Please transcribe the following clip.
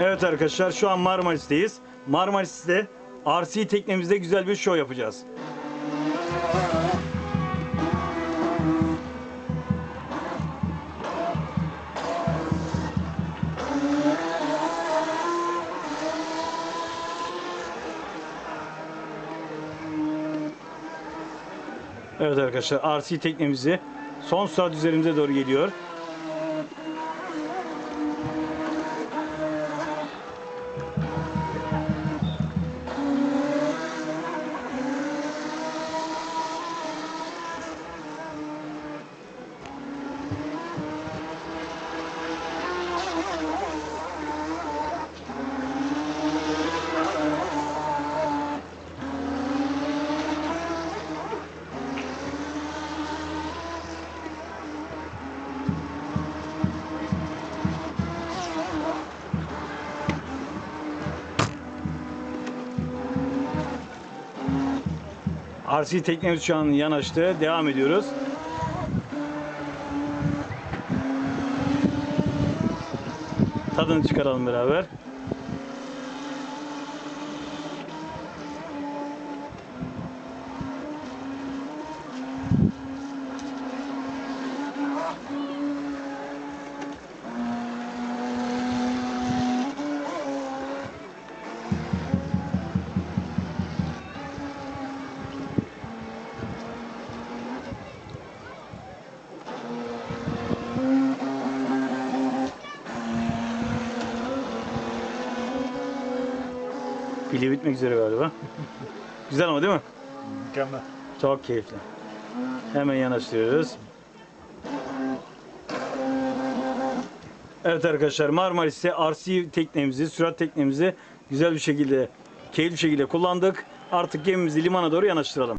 Evet arkadaşlar şu an Marmaris'teyiz. Marmaris'te RC teknemizde güzel bir show yapacağız. Evet arkadaşlar RC teknemizi son saat üzerimize doğru geliyor. RC teknemiz şu an yanaştı. Devam ediyoruz. Tadını çıkaralım beraber. Pili bitmek üzere galiba. Güzel ama değil mi? Mükemmel. Çok keyifli. Hemen yanaştırıyoruz. Evet arkadaşlar Marmaris'te RC teknemizi, sürat teknemizi güzel bir şekilde, keyifli bir şekilde kullandık. Artık gemimizi limana doğru yanaştıralım.